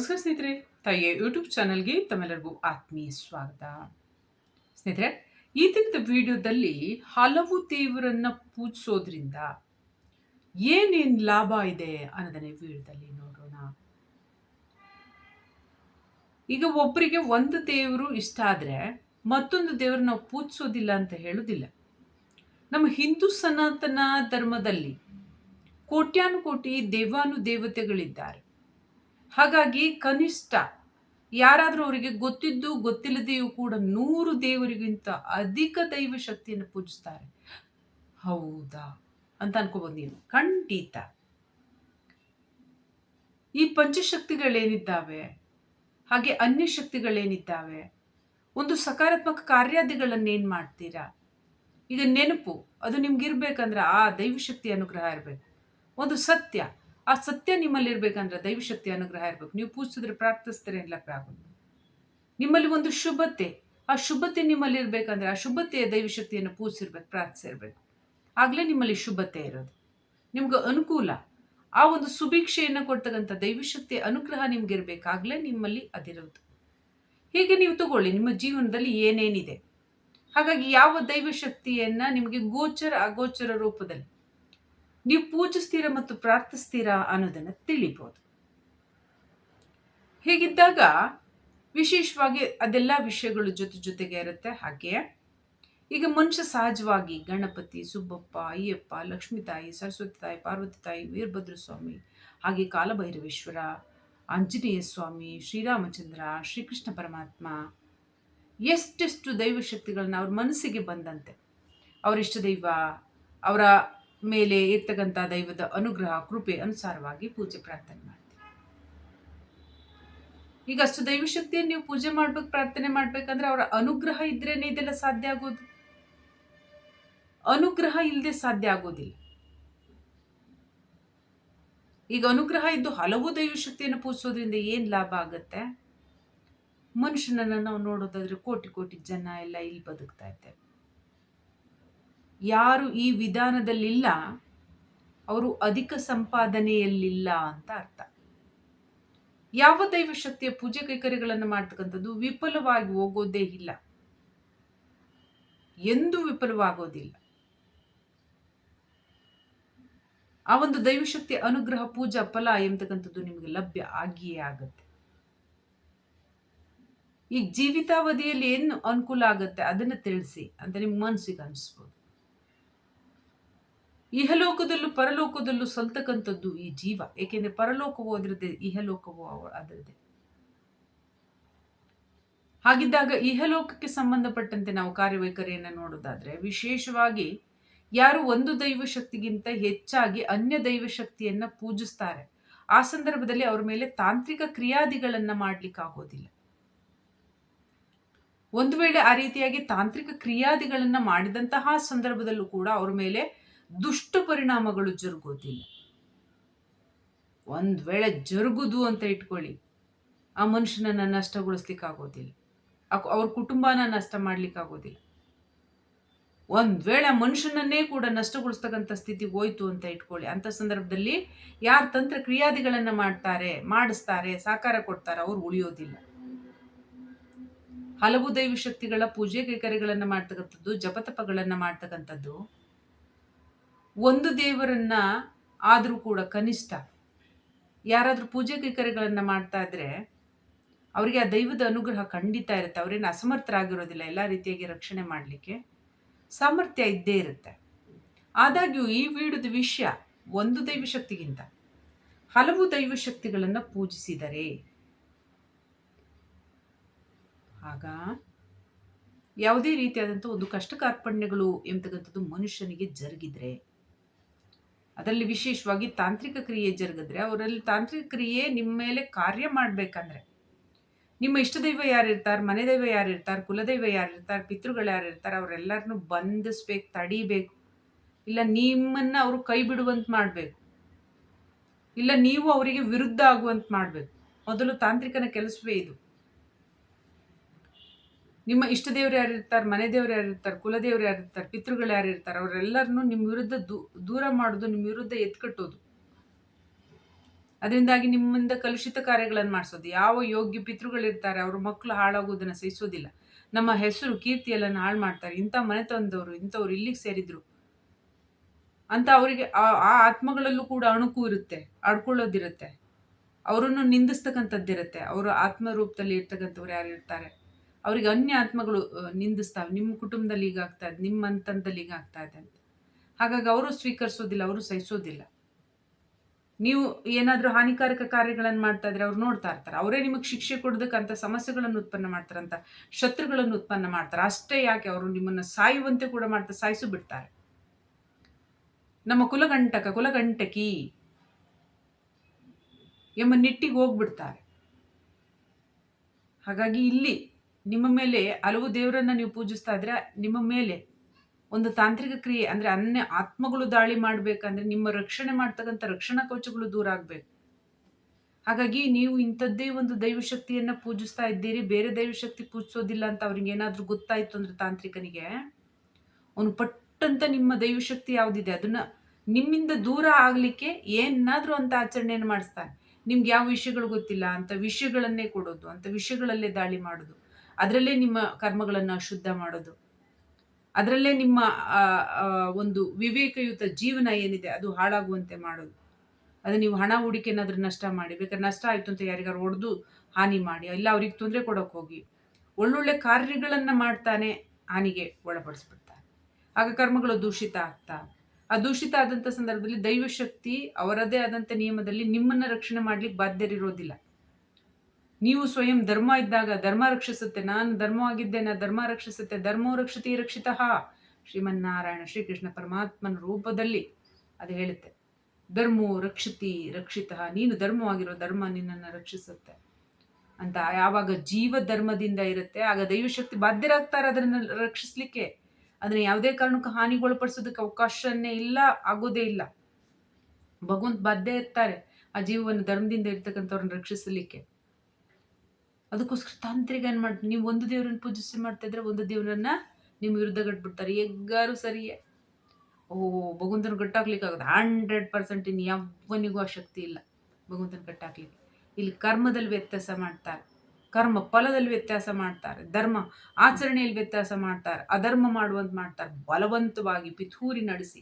ನಮಸ್ಕಾರ ಸ್ನೇಹಿತರೆ. ತಾಯಿಯ ಯೂಟ್ಯೂಬ್ ಚಾನಲ್ಗೆ ತಮ್ಮೆಲ್ಲರಿಗೂ ಆತ್ಮೀಯ ಸ್ವಾಗತ. ಸ್ನೇಹಿತರೆ, ಈ ದಿನದ ವಿಡಿಯೋದಲ್ಲಿ ಹಲವು ದೇವರನ್ನ ಪೂಜಿಸೋದ್ರಿಂದ ಏನೇನು ಲಾಭ ಇದೆ ಅನ್ನೋದನ್ನೇ ವಿಡಿಯೋದಲ್ಲಿ ನೋಡೋಣ. ಈಗ ಒಬ್ಬರಿಗೆ ಒಂದು ದೇವರು ಇಷ್ಟ ಆದರೆ ಮತ್ತೊಂದು ದೇವರು ನಾವು ಪೂಜಿಸೋದಿಲ್ಲ ಅಂತ ಹೇಳೋದಿಲ್ಲ. ನಮ್ಮ ಹಿಂದೂ ಸನಾತನ ಧರ್ಮದಲ್ಲಿ ಕೋಟ್ಯಾನುಕೋಟಿ ದೇವಾನು ದೇವತೆಗಳಿದ್ದಾರೆ ಹಾಗಾಗಿ ಕನಿಷ್ಠ ಯಾರಾದರೂ ಅವರಿಗೆ ಗೊತ್ತಿದ್ದು ಗೊತ್ತಿಲ್ಲದೆಯೂ ಕೂಡ ನೂರು ದೇವರಿಗಿಂತ ಅಧಿಕ ದೈವ ಶಕ್ತಿಯನ್ನು ಪೂಜಿಸ್ತಾರೆ. ಹೌದಾ? ಅಂತ ಅನ್ಕೋಬೋದು ನೀನು. ಖಂಡಿತ. ಈ ಪಂಚಶಕ್ತಿಗಳೇನಿದ್ದಾವೆ? ಹಾಗೆ ಅನ್ಯ ಶಕ್ತಿಗಳೇನಿದ್ದಾವೆ ಒಂದು ಸಕಾರಾತ್ಮಕ ಕಾರ್ಯಾದಿಗಳನ್ನೇನು ಮಾಡ್ತೀರಾ? ಈಗ ನೆನಪು, ಅದು ನಿಮ್ಗಿರ್ಬೇಕಂದ್ರೆ ಆ ದೈವಶಕ್ತಿ ಅನುಗ್ರಹ ಇರಬೇಕು. ಒಂದು ಸತ್ಯ. ಆ ಸತ್ಯ ನಿಮ್ಮಲ್ಲಿ ಇರ್ಬೇಕಂದ್ರೆ ದೈವಶಕ್ತಿ ಅನುಗ್ರಹ ಇರಬೇಕು. ನೀವು ಪೂಜಿಸಿದ್ರೆ ಪ್ರಾರ್ಥಿಸ್ತಾರೆ ಎಲ್ಲ ಆಗೋದು? ನಿಮ್ಮಲ್ಲಿ ಒಂದು ಶುಭತೆ, ಆ ಶುಭತೆ ನಿಮ್ಮಲ್ಲಿ ಇರ್ಬೇಕಂದ್ರೆ ಆ ಶುಭತೆಯ ದೈವಶಕ್ತಿಯನ್ನು ಪೂಜಿಸಿರ್ಬೇಕು, ಪ್ರಾರ್ಥಿಸಿರ್ಬೇಕು. ಆಗಲೇ ನಿಮ್ಮಲ್ಲಿ ಶುಭತೆ ಇರೋದು. ನಿಮ್ಗೆ ಅನುಕೂಲ, ಆ ಒಂದು ಸುಭಿಕ್ಷೆಯನ್ನು ಕೊಡ್ತಕ್ಕಂಥ ದೈವಶಕ್ತಿಯ ಅನುಗ್ರಹ ನಿಮ್ಗೆ ಇರಬೇಕಾಗಲೇ ನಿಮ್ಮಲ್ಲಿ ಅದಿರೋದು. ಹೀಗೆ ನೀವು ತಗೊಳ್ಳಿ, ನಿಮ್ಮ ಜೀವನದಲ್ಲಿ ಏನೇನಿದೆ? ಹಾಗಾಗಿ ಯಾವ ದೈವಶಕ್ತಿಯನ್ನು ನಿಮಗೆ ಗೋಚರ, ಅಗೋಚರ ರೂಪದಲ್ಲಿ ನೀವು ಪೂಜಿಸ್ತೀರಾ ಮತ್ತು ಪ್ರಾರ್ಥಿಸ್ತೀರಾ ಅನ್ನೋದನ್ನು ತಿಳಿಬೋದು. ಹೀಗಿದ್ದಾಗ ವಿಶೇಷವಾಗಿ ಅದೆಲ್ಲ ವಿಷಯಗಳು ಜೊತೆ ಜೊತೆಗೆ ಇರುತ್ತೆ. ಹಾಗೆ ಈಗ ಮನುಷ್ಯ ಸಹಜವಾಗಿ ಗಣಪತಿ, ಸುಬ್ಬಪ್ಪ, ಅಯ್ಯಪ್ಪ, ಲಕ್ಷ್ಮೀ ತಾಯಿ, ಸರಸ್ವತಿ ತಾಯಿ, ಪಾರ್ವತಿ ತಾಯಿ, ವೀರಭದ್ರ ಸ್ವಾಮಿ, ಹಾಗೆ ಕಾಲಭೈರವೇಶ್ವರ, ಆಂಜನೇಯ ಸ್ವಾಮಿ, ಶ್ರೀರಾಮಚಂದ್ರ, ಶ್ರೀಕೃಷ್ಣ ಪರಮಾತ್ಮ ಎಷ್ಟೆಷ್ಟು ದೈವಶಕ್ತಿಗಳನ್ನ ಅವ್ರ ಮನಸ್ಸಿಗೆ ಬಂದಂತೆ. ಅವರಿಷ್ಟ ದೈವ, ಅವರ ಮೇಲೆ ಇರ್ತಕ್ಕಂಥ ದೈವದ ಅನುಗ್ರಹ, ಕೃಪೆ ಅನುಸಾರವಾಗಿ ಪೂಜೆ ಪ್ರಾರ್ಥನೆ ಮಾಡ್ತೀವಿ. ಈಗ ಅಷ್ಟು ದೈವಶಕ್ತಿಯನ್ನು ನೀವು ಪೂಜೆ ಮಾಡ್ಬೇಕು, ಪ್ರಾರ್ಥನೆ ಮಾಡ್ಬೇಕಂದ್ರೆ ಅವರ ಅನುಗ್ರಹ ಇದ್ರೇನೆ ಇದೆಲ್ಲ ಸಾಧ್ಯ ಆಗೋದು? ಅನುಗ್ರಹ ಇಲ್ಲದೆ ಸಾಧ್ಯ ಆಗೋದಿಲ್ಲ. ಈಗ ಅನುಗ್ರಹ ಇದ್ದು ಹಲವು ದೈವಶಕ್ತಿಯನ್ನು ಪೂಜಿಸೋದ್ರಿಂದ ಏನು ಲಾಭ ಆಗತ್ತೆ? ಮನುಷ್ಯನನ್ನ ನಾವು ನೋಡೋದಾದ್ರೆ ಕೋಟಿ ಕೋಟಿ ಜನ ಎಲ್ಲ ಇಲ್ಲಿ ಬದುಕ್ತಾ ಇದ್ದೇವೆ ಯಾರು ಈ ವಿಧಾನದಲ್ಲಿಲ್ಲ, ಅವರು ಅಧಿಕ ಸಂಪಾದನೆಯಲ್ಲಿಲ್ಲ ಅಂತ ಅರ್ಥ. ಯಾವ ದೈವಶಕ್ತಿಯ ಪೂಜೆ ಕೈಕರ್ಯಗಳನ್ನು ಮಾಡ್ತಕ್ಕಂಥದ್ದು ವಿಫಲವಾಗಿ ಹೋಗೋದೇ ಇಲ್ಲ. ಎಂದು ವಿಫಲವಾಗೋದಿಲ್ಲ. ಆ ಒಂದು ದೈವಶಕ್ತಿ ಅನುಗ್ರಹ, ಪೂಜಾ ಫಲ ಎಂಬತಕ್ಕಂಥದ್ದು ನಿಮಗೆ ಲಭ್ಯ ಆಗಿಯೇ ಆಗುತ್ತೆ. ಈ ಜೀವಿತಾವಧಿಯಲ್ಲಿ ಏನು ಅನುಕೂಲ ಆಗುತ್ತೆ ಅದನ್ನು ತಿಳಿಸಿ ಅಂತ ನಿಮ್ಮ ಮನಸ್ಸಿಗೆ ಅನಿಸ್ಬೋದು. ಇಹಲೋಕದಲ್ಲೂ ಪರಲೋಕದಲ್ಲೂ ಸಲ್ತಕ್ಕಂಥದ್ದು ಈ ಜೀವ. ಏಕೆಂದರೆ ಪರಲೋಕವೋ ಅದರದ್ದೇ, ಇಹಲೋಕವೋ ಅದರದ್ದೇ. ಹಾಗಿದ್ದಾಗ ಇಹಲೋಕಕ್ಕೆ ಸಂಬಂಧಪಟ್ಟಂತೆ ನಾವು ಕಾರ್ಯವೈಖರಿಯನ್ನು ನೋಡೋದಾದ್ರೆ, ವಿಶೇಷವಾಗಿ ಯಾರು ಒಂದು ದೈವ ಶಕ್ತಿಗಿಂತ ಹೆಚ್ಚಾಗಿ ಅನ್ಯ ದೈವ ಶಕ್ತಿಯನ್ನ ಪೂಜಿಸ್ತಾರೆ. ಆ ಸಂದರ್ಭದಲ್ಲಿ ಅವ್ರ ಮೇಲೆ ತಾಂತ್ರಿಕ ಕ್ರಿಯಾದಿಗಳನ್ನ ಮಾಡ್ಲಿಕ್ಕೆ ಆಗೋದಿಲ್ಲ. ಒಂದು ವೇಳೆ ಆ ರೀತಿಯಾಗಿ ತಾಂತ್ರಿಕ ಕ್ರಿಯಾದಿಗಳನ್ನ ಮಾಡಿದಂತಹ ಸಂದರ್ಭದಲ್ಲೂ ಕೂಡ ಅವ್ರ ಮೇಲೆ ದುಷ್ಟ ಪರಿಣಾಮಗಳು ಜರುಗೋದಿಲ್ಲ. ಒಂದ್ ವೇಳೆ ಜರುಗುದು ಅಂತ ಇಟ್ಕೊಳ್ಳಿ, ಆ ಮನುಷ್ಯನನ್ನ ನಷ್ಟಗೊಳಿಸ್ಲಿಕ್ಕೆ ಆಗೋದಿಲ್ಲ. ಅವ್ರ ಕುಟುಂಬನ ನಷ್ಟ ಮಾಡ್ಲಿಕ್ಕೆ ಆಗೋದಿಲ್ಲ. ಒಂದ್ ವೇಳೆ ಮನುಷ್ಯನನ್ನೇ ಕೂಡ ನಷ್ಟಗೊಳಿಸ್ತಕ್ಕಂಥ ಸ್ಥಿತಿ ಹೋಯ್ತು ಅಂತ ಇಟ್ಕೊಳ್ಳಿ. ಅಂತ ಸಂದರ್ಭದಲ್ಲಿ ಯಾರು ತಂತ್ರ ಕ್ರಿಯಾದಿಗಳನ್ನು ಮಾಡ್ತಾರೆ, ಮಾಡಿಸ್ತಾರೆ, ಸಾಕಾರ ಕೊಡ್ತಾರೆ, ಅವ್ರು ಉಳಿಯೋದಿಲ್ಲ. ಹಲವು ದೈವಿ ಶಕ್ತಿಗಳ ಪೂಜೆ ಕೈಕರ್ಯಗಳನ್ನು ಮಾಡ್ತಕ್ಕಂಥದ್ದು, ಜಪತಪಗಳನ್ನು ಮಾಡ್ತಕ್ಕಂಥದ್ದು ಒಂದು ದೇವರನ್ನ ಆದರೂ ಕೂಡ ಕನಿಷ್ಠ. ಯಾರಾದರೂ ಪೂಜೆ ಕೈಕರ್ಯಗಳನ್ನು ಮಾಡ್ತಾ ಇದ್ರೆ ಅವರಿಗೆ ಆ ದೈವದ ಅನುಗ್ರಹ ಖಂಡಿತ ಇರುತ್ತೆ. ಅವರೇನು ಅಸಮರ್ಥರಾಗಿರೋದಿಲ್ಲ ಎಲ್ಲ ರೀತಿಯಾಗಿ ರಕ್ಷಣೆ ಮಾಡಲಿಕ್ಕೆ. ಸಾಮರ್ಥ್ಯ ಇದ್ದೇ ಇರುತ್ತೆ. ಆದಾಗ್ಯೂ ಈ ವೀಡದ ವಿಷಯ ಒಂದು ದೈವ ಶಕ್ತಿಗಿಂತ ಹಲವು ದೈವ ಶಕ್ತಿಗಳನ್ನು ಪೂಜಿಸಿದರೆ. ಆಗ ಯಾವುದೇ ರೀತಿಯಾದಂಥ ಒಂದು ಕಷ್ಟ ಕಾರ್ಪಣ್ಯಗಳು ಎಂಬತಕ್ಕಂಥದ್ದು ಮನುಷ್ಯನಿಗೆ ಜರುಗಿದ್ರೆ. ಅದರಲ್ಲಿ ವಿಶೇಷವಾಗಿ ತಾಂತ್ರಿಕ ಕ್ರಿಯೆ ಜರುಗಿದ್ರೆ ಅವರಲ್ಲಿ ತಾಂತ್ರಿಕ ಕ್ರಿಯೆ ನಿಮ್ಮ ಮೇಲೆ ಕಾರ್ಯ ಮಾಡಬೇಕಂದ್ರೆ. ನಿಮ್ಮ ಇಷ್ಟ ದೈವ ಯಾರಿರ್ತಾರೆ ಮನೆ ದೈವ ಯಾರಿರ್ತಾರೆ ಕುಲದೈವ ಯಾರಿರ್ತಾರೆ ಪಿತೃಗಳು ಯಾರಿರ್ತಾರೆ ಅವರೆಲ್ಲರನ್ನು ಬಂಧಿಸ್ಬೇಕು, ತಡಿಬೇಕು. ಇಲ್ಲ ನಿಮ್ಮನ್ನು ಅವರು ಕೈ ಬಿಡುವಂತ ಮಾಡಬೇಕು. ಇಲ್ಲ ನೀವು ಅವರಿಗೆ ವಿರುದ್ಧ ಆಗುವಂತ ಮಾಡಬೇಕು. ಮೊದಲು ತಾಂತ್ರಿಕನ ಕೆಲಸವೇ ಇದು. ನಿಮ್ಮ ಇಷ್ಟ ದೇವ್ರು ಯಾರಿರ್ತಾರೆ ಮನೆ ದೇವ್ರು ಯಾರಿರ್ತಾರೆ ಕುಲದೇವ್ರು ಯಾರಿರ್ತಾರೆ ಪಿತೃಗಳು ಯಾರು ಇರ್ತಾರೆ, ಅವರೆಲ್ಲರನ್ನು ನಿಮ್ಮ ವಿರುದ್ಧ ದೂರ ಮಾಡೋದು, ನಿಮ್ಮ ವಿರುದ್ಧ ಎತ್ಕಟ್ಟೋದು. ಅದರಿಂದಾಗಿ ನಿಮ್ಮಿಂದ ಕಲುಷಿತ ಕಾರ್ಯಗಳನ್ನು ಮಾಡಿಸೋದು. ಯಾವ ಯೋಗ್ಯ ಪಿತೃಗಳಿರ್ತಾರೆ ಅವ್ರ ಮಕ್ಕಳು ಹಾಳಾಗೋದನ್ನು ಸಹಿಸೋದಿಲ್ಲ. ನಮ್ಮ ಹೆಸರು ಕೀರ್ತಿಯೆಲ್ಲನ್ನು ಹಾಳು ಮಾಡ್ತಾರೆ. ಇಂಥ ಮನೆ ತಂದವರು, ಇಂಥವ್ರು ಇಲ್ಲಿಗೆ ಸೇರಿದ್ರು. ಅಂತ ಅವರಿಗೆ ಆ ಆತ್ಮಗಳಲ್ಲೂ ಕೂಡ ಅಣುಕು ಇರುತ್ತೆ, ಆಡ್ಕೊಳ್ಳೋದಿರುತ್ತೆ. ಅವರನ್ನು ನಿಂದಿಸ್ತಕ್ಕಂಥದ್ದಿರುತ್ತೆ. ಆತ್ಮ ಆತ್ಮರೂಪದಲ್ಲಿ ಇರ್ತಕ್ಕಂಥವ್ರು ಯಾರು ಇರ್ತಾರೆ? ಅವ್ರಿಗೆ ಅನ್ಯ ಆತ್ಮಗಳು ನಿಂದಿಸ್ತಾವೆ. ನಿಮ್ಮ ಕುಟುಂಬದಲ್ಲಿ ಈಗ ಆಗ್ತಾ ಇದೆ, ನಿಮ್ಮ ಅಂತಂದಲ್ಲಿ ಈಗ ಆಗ್ತಾ ಇದೆ ಅಂತ. ಹಾಗಾಗಿ ಅವರು ಸ್ವೀಕರಿಸೋದಿಲ್ಲ, ಅವರು ಸಹಿಸೋದಿಲ್ಲ. ನೀವು ಏನಾದರೂ ಹಾನಿಕಾರಕ ಕಾರ್ಯಗಳನ್ನು ಮಾಡ್ತಾ ಇದ್ರೆ ಅವ್ರು ನೋಡ್ತಾ ಇರ್ತಾರೆ. ಅವರೇ ನಿಮಗೆ ಶಿಕ್ಷೆ ಕೊಡೋದಕ್ಕಂಥ ಸಮಸ್ಯೆಗಳನ್ನು ಉತ್ಪನ್ನ ಮಾಡ್ತಾರಂತ ಶತ್ರುಗಳನ್ನು ಉತ್ಪನ್ನ ಮಾಡ್ತಾರೆ. ಅಷ್ಟೇ ಯಾಕೆ ಅವರು ನಿಮ್ಮನ್ನು ಸಾಯುವಂತೆ ಕೂಡ ಮಾಡ್ತಾ, ಸಾಯಿಸು ಬಿಡ್ತಾರೆ. ನಮ್ಮ ಕುಲಗಂಟಕ ಕುಲಗಂಟಕಿ ಎಂಬ ನಿಟ್ಟಿಗೆ ಹೋಗ್ಬಿಡ್ತಾರೆ. ಹಾಗಾಗಿ ಇಲ್ಲಿ ನಿಮ್ಮ ಮೇಲೆ ಹಲವು ದೇವರನ್ನ ನೀವು ಪೂಜಿಸ್ತಾ ಇದ್ರೆ ನಿಮ್ಮ ಮೇಲೆ ಒಂದು ತಾಂತ್ರಿಕ ಕ್ರಿಯೆ, ಅಂದ್ರೆ ಅನ್ಯ ಆತ್ಮಗಳು ದಾಳಿ ಮಾಡ್ಬೇಕಂದ್ರೆ ನಿಮ್ಮ ರಕ್ಷಣೆ ಮಾಡ್ತಕ್ಕಂಥ ರಕ್ಷಣಾ ಕವಚಗಳು ದೂರ ಆಗ್ಬೇಕು. ಹಾಗಾಗಿ ನೀವು ಇಂಥದ್ದೇ ಒಂದು ದೈವಶಕ್ತಿಯನ್ನ ಪೂಜಿಸ್ತಾ ಇದ್ದೀರಿ, ಬೇರೆ ದೈವಶಕ್ತಿ ಪೂಜಿಸೋದಿಲ್ಲ ಅಂತ ಅವ್ರಿಗೆ ಏನಾದ್ರೂ ಗೊತ್ತಾಯ್ತು ಅಂದ್ರೆ ತಾಂತ್ರಿಕನಿಗೆ, ಅವನು ಪಟ್ಟಂತ ನಿಮ್ಮ ದೈವಶಕ್ತಿ ಯಾವ್ದಿದೆ, ಅದನ್ನ ನಿಮ್ಮಿಂದ ದೂರ ಆಗ್ಲಿಕ್ಕೆ ಏನಾದ್ರೂ ಅಂತ ಆಚರಣೆಯನ್ನು ಮಾಡಿಸ್ತಾನೆ. ನಿಮ್ಗೆ ಯಾವ ವಿಷಯಗಳು ಗೊತ್ತಿಲ್ಲ, ಅಂತ ವಿಷಯಗಳನ್ನೇ ಕೊಡೋದು, ಅಂತ ವಿಷಯಗಳಲ್ಲೇ ದಾಳಿ ಮಾಡೋದು. ಅದರಲ್ಲೇ ನಿಮ್ಮ ಕರ್ಮಗಳನ್ನು ಶುದ್ಧ ಮಾಡೋದು. ಅದರಲ್ಲೇ ನಿಮ್ಮ ಒಂದು ವಿವೇಕಯುತ ಜೀವನ ಏನಿದೆ ಅದು ಹಾಳಾಗುವಂತೆ ಮಾಡೋದು. ಅದು ನೀವು ಹಣ ಹೂಡಿಕೆ ಏನಾದ್ರೂ ನಷ್ಟ ಮಾಡಿ, ಬೇಕಾದ್ರೆ ನಷ್ಟ ಆಯಿತು ಅಂತ ಯಾರಿಗಾರು ಹೊಡೆದು ಹಾನಿ ಮಾಡಿ, ಇಲ್ಲ ಅವ್ರಿಗೆ ತೊಂದರೆ ಕೊಡೋಕೆ ಹೋಗಿ, ಒಳ್ಳೊಳ್ಳೆ ಕಾರ್ಯಗಳನ್ನು ಮಾಡ್ತಾನೆ ಹಾನಿಗೆ ಒಳಪಡಿಸ್ಬಿಡ್ತಾನೆ. ಆಗ ಕರ್ಮಗಳು ದೂಷಿತ ಆಗ್ತಾ, ಆ ದೂಷಿತ ಆದಂಥ ಸಂದರ್ಭದಲ್ಲಿ ದೈವಶಕ್ತಿ ಅವರದೇ ಆದಂಥ ನಿಯಮದಲ್ಲಿ ನಿಮ್ಮನ್ನು ರಕ್ಷಣೆ ಮಾಡ್ಲಿಕ್ಕೆ ಬಾಧ್ಯರಿರೋದಿಲ್ಲ. ನೀವು ಸ್ವಯಂ ಧರ್ಮ ಇದ್ದಾಗ ಧರ್ಮ ರಕ್ಷಿಸುತ್ತೆ, ನಾನು ಧರ್ಮವಾಗಿದ್ದೇನೆ ಧರ್ಮ ರಕ್ಷಿಸುತ್ತೆ, ಧರ್ಮೋ ರಕ್ಷತಿ ರಕ್ಷಿತಃ. ಶ್ರೀಮನ್ನಾರಾಯಣ ಶ್ರೀಕೃಷ್ಣ ಪರಮಾತ್ಮನ ರೂಪದಲ್ಲಿ ಅದು ಹೇಳುತ್ತೆ. ಧರ್ಮೋ ರಕ್ಷತಿ ರಕ್ಷಿತಃ, ನೀನು ಧರ್ಮವಾಗಿರೋ ಧರ್ಮ ನಿನ್ನನ್ನು ರಕ್ಷಿಸುತ್ತೆ. ಅಂತ ಯಾವಾಗ ಜೀವ ಧರ್ಮದಿಂದ ಇರುತ್ತೆ, ಆಗ ದೈವಶಕ್ತಿ ಬಾಧ್ಯರಾಗ್ತಾರೆ ಅದನ್ನು ರಕ್ಷಿಸ್ಲಿಕ್ಕೆ. ಅದನ್ನ ಯಾವುದೇ ಕಾರಣಕ್ಕೂ ಹಾನಿಗೊಳಪಡಿಸೋದಕ್ಕೆ ಅವಕಾಶನೇ ಇಲ್ಲ, ಆಗೋದೇ ಇಲ್ಲ. ಭಗವಂತ ಬಾಧ್ಯ ಇರ್ತಾರೆ ಆ ಜೀವವನ್ನು ಧರ್ಮದಿಂದ ಇರ್ತಕ್ಕಂಥವ್ರನ್ನ ರಕ್ಷಿಸಲಿಕ್ಕೆ. ಅದಕ್ಕೋಸ್ಕರ ತಾಂತ್ರಿಕ ಏನು ಮಾಡಿ ನೀವು ಒಂದು ದೇವ್ರನ್ನ ಪೂಜಿಸಿ ಮಾಡ್ತಾ ಇದ್ರೆ ಒಂದು ದೇವರನ್ನ ನಿಮ್ಮ ವಿರುದ್ಧ ಗಟ್ಬಿಡ್ತಾರೆ ಎಗ್ಗಾರು ಸರಿಯೇ ಓ, ಭಗವಂತನ ಗಟ್ಟಾಕ್ಲಿಕ್ಕೆ ಆಗುತ್ತೆ ಹಂಡ್ರೆಡ್ ಪರ್ಸೆಂಟ್ ಇನ್ನು ಯಾವನಿಗೂ ಆ ಶಕ್ತಿ ಇಲ್ಲ ಭಗವಂತನ ಗಟ್ಟಾಕ್ಲಿಕ್ಕೆ ಇಲ್ಲಿ ಕರ್ಮದಲ್ಲಿ ವ್ಯತ್ಯಾಸ ಮಾಡ್ತಾರೆ. ಕರ್ಮ ಫಲದಲ್ಲಿ ವ್ಯತ್ಯಾಸ ಮಾಡ್ತಾರೆ. ಧರ್ಮ ಆಚರಣೆಯಲ್ಲಿ ವ್ಯತ್ಯಾಸ ಮಾಡ್ತಾರೆ. ಅಧರ್ಮ ಮಾಡುವಂತ ಮಾಡ್ತಾರೆ. ಬಲವಂತವಾಗಿ ಪಿತೂರಿ ನಡೆಸಿ.